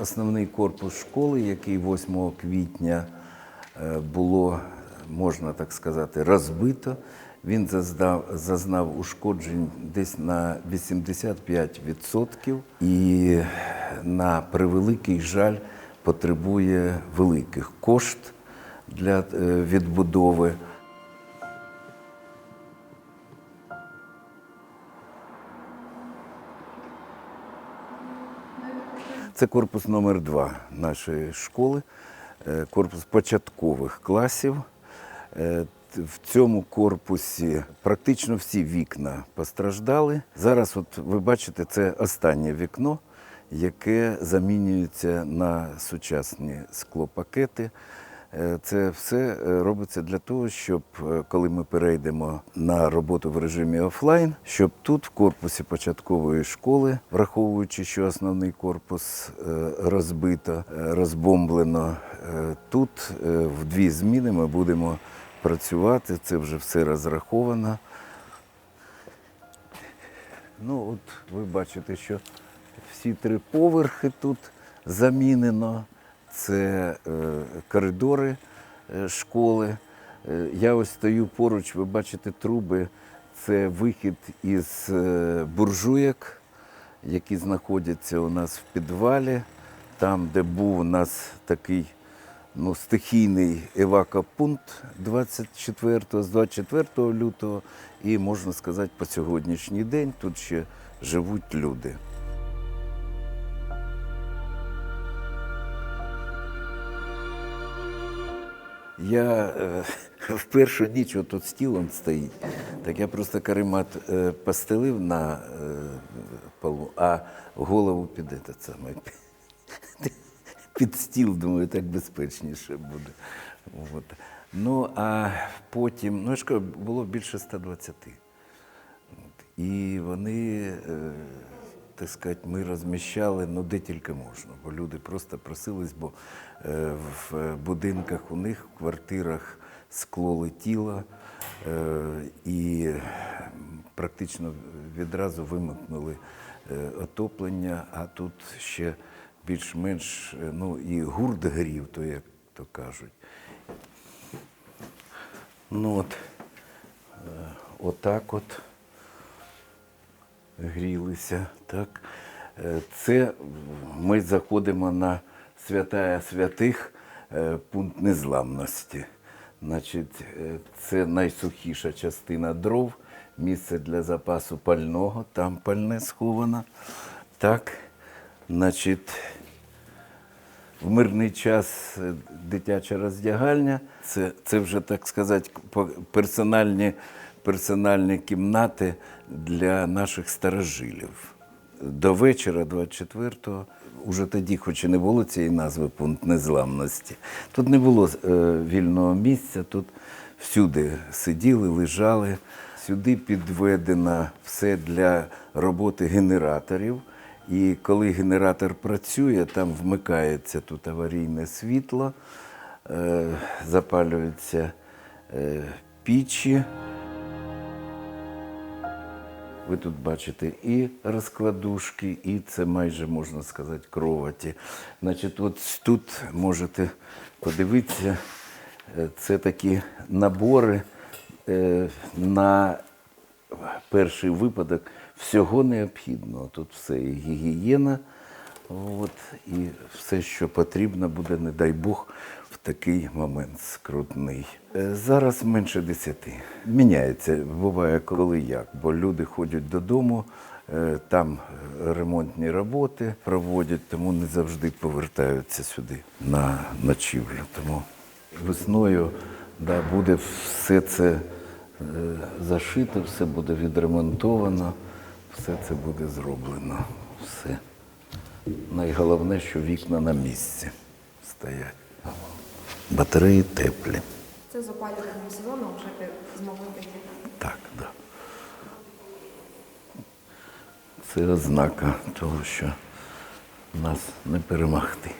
основний корпус школи, який 8 квітня е, було, можна так сказати, розбито. Він зазнав, зазнав ушкоджень десь на 85% і на превеликий жаль потребує великих кошт для е, відбудови. Це корпус номер 2 нашої школи, е, корпус початкових класів. Е, В цьому корпусі практично всі вікна постраждали. Зараз, от ви бачите, це останнє вікно, яке замінюється на сучасні склопакети. Е, Це все е, робиться для того, щоб е, коли ми перейдемо на роботу в режимі офлайн, щоб тут, в корпусі початкової школи, враховуючи, що основний корпус розбито, розбомблено, тут в дві зміни ми будемо працювати. Це вже все розраховано. Ну, от ви бачите, що всі три поверхи тут замінено. Це е, коридори е, школи. Е, я ось стою поруч, ви бачите труби. Це вихід із буржуєк, які знаходяться у нас в підвалі, там, де був у нас такий ну, стихійний евакопункт 24 з 24 лютого, і можна сказати, по сьогоднішній день тут ще живуть люди. Я е, в першу ніч тут стіл он стоїть, так я просто каремат е, постелив на е, полу, а голову під этот самий, під стіл, думаю, так безпечніше буде. От. Ну, а потім, ну, я було більше 120. От. І вони, е, так сказати, ми розміщали ну, де тільки можна, бо люди просто просились, бо е, в будинках у них, в квартирах скло летіло, е, і практично відразу вимкнули е, отоплення, а тут ще більш-менш е, ну, і гурт грів, то як то кажуть. Ну от, е, отак от грілися. Так. Е, Це ми заходимо на святая святих е, пункт незламності. Значить, е, це найсухіша частина дров, місце для запасу пального, там пальне сховано. Так, значить, в мирний час дитяча роздягальня. Це, це вже, так сказати, персональні, персональні кімнати для наших старожилів. До вечора, 24-го, уже тоді, хоч і не було цієї назви пункт незламності, тут не було е, вільного місця, тут всюди сиділи, лежали. Сюди підведено все для роботи генераторів. І коли генератор працює, там вмикається тут аварійне світло, е, запалюються е, пічі. Ви тут бачите і розкладушки, і це майже можна сказати кроваті. Значить, от тут можете подивитися, е, це такі набори е, на перший випадок всього необхідного. Тут все і гігієна, от, і все, що потрібно буде, не дай Бог, в такий момент скрутний. Е, Зараз менше десяти. Міняється, буває коли як, бо люди ходять додому, е, там е, ремонтні роботи проводять, тому не завжди повертаються сюди на ночівлю. Тому весною да, буде все це зашито, все буде відремонтовано, все це буде зроблено. Все. Найголовне, що вікна на місці стоять. Батареї теплі. Це з опалювальним сезоном вже ти змогли піти. Так, да. Це ознака того, що нас не перемогти.